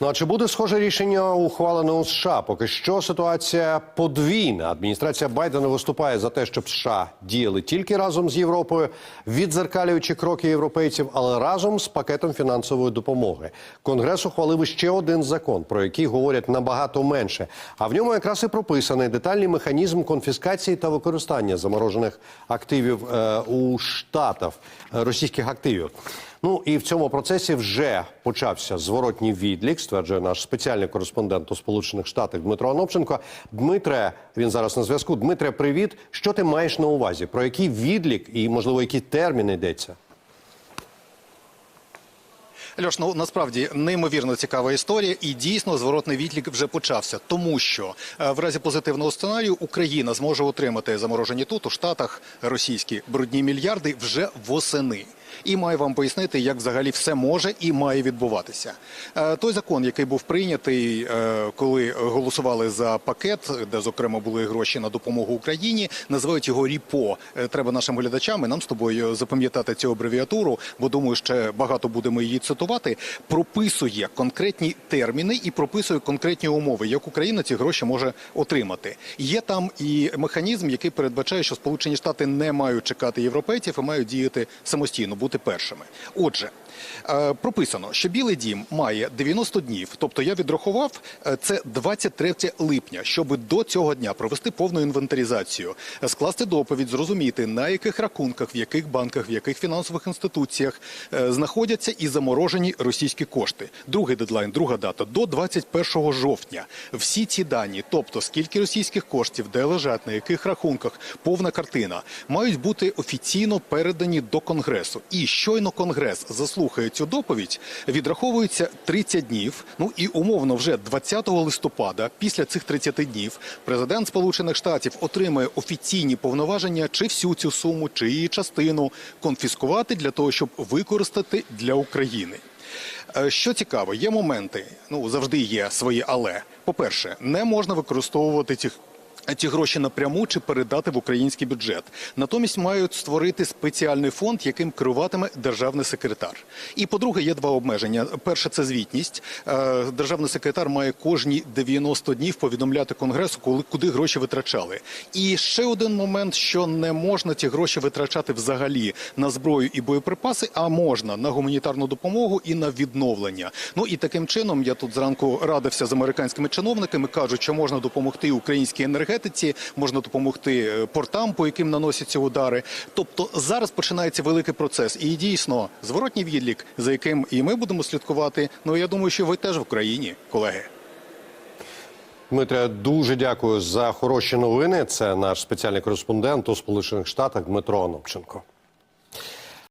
Ну а чи буде схоже рішення ухвалене у США? Поки що ситуація подвійна. Адміністрація Байдена виступає за те, щоб США діяли тільки разом з Європою, відзеркалюючи кроки європейців, але разом з пакетом фінансової допомоги. Конгрес ухвалив ще один закон, про який говорять набагато менше. А в ньому якраз і прописаний детальний механізм конфіскації та використання заморожених активів е, у штатах е, російських активів. Ну і в цьому процесі вже почався зворотній відлік, стверджує наш спеціальний кореспондент у Сполучених Штатах Дмитро Анопченко. Дмитре, він зараз на зв'язку. Дмитре, привіт. Що ти маєш на увазі? Про який відлік і можливо які терміни йдеться? Льош, ну насправді неймовірно цікава історія, і дійсно зворотний відлік вже почався, тому що е, в разі позитивного сценарію Україна зможе отримати заморожені тут у Штатах російські брудні мільярди вже восени. І маю вам пояснити, як взагалі все може і має відбуватися. Е, Той закон, який був прийнятий, е, коли голосували за пакет, де зокрема були гроші на допомогу Україні, називають його РІПО. Е, Треба нашим глядачам і нам з тобою запам'ятати цю абревіатуру, бо думаю, ще багато будемо її цитувати. Прописує конкретні терміни і прописує конкретні умови, як Україна ці гроші може отримати. Є там і механізм, який передбачає, що Сполучені Штати не мають чекати європейців і мають діяти самостійно, бути першими. Отже. е, Прописано, що Білий Дім має 90 днів, тобто я відрахував е, це 23 липня, щоб до цього дня провести повну інвентаризацію, скласти доповідь, зрозуміти на яких рахунках, в яких банках, в яких фінансових інституціях е, знаходяться і заморожені російські кошти. Другий дедлайн, друга дата до 21 жовтня. Всі ці дані, тобто скільки російських коштів, де лежать, на яких рахунках, повна картина, мають бути офіційно передані до конгресу. І щойно конгрес заслухає цю доповідь, відраховується 30 днів. Ну і умовно, вже 20 листопада, після цих 30 днів, президент Сполучених Штатів отримає офіційні повноваження чи всю цю суму, чи її частину конфіскувати для того, щоб використати для України. Е, Що цікаво, є моменти, ну завжди є свої але. По-перше, не можна використовувати цих. Ці гроші напряму чи передати в український бюджет. Натомість мають створити спеціальний фонд, яким керуватиме державний секретар. І по-друге, є два обмеження. Перше це звітність. Е, Державний секретар має кожні 90 днів повідомляти конгресу, коли куди гроші витрачали. І ще один момент, що не можна ці гроші витрачати взагалі на зброю і боєприпаси, а можна на гуманітарну допомогу і на відновлення. Ну і таким чином я тут зранку радився з американськими чиновниками. кажуть, що можна допомогти українській енергетиці, можна допомогти е, портам, по яким наносяться удари. Тобто зараз починається великий процес, і дійсно зворотній відлік, за яким і ми будемо слідкувати. Ну я думаю, що ви теж в Україні, колеги. Дмитре, дуже дякую за хороші новини. Це наш спеціальний кореспондент у Сполучених Штатах Дмитро Анопченко.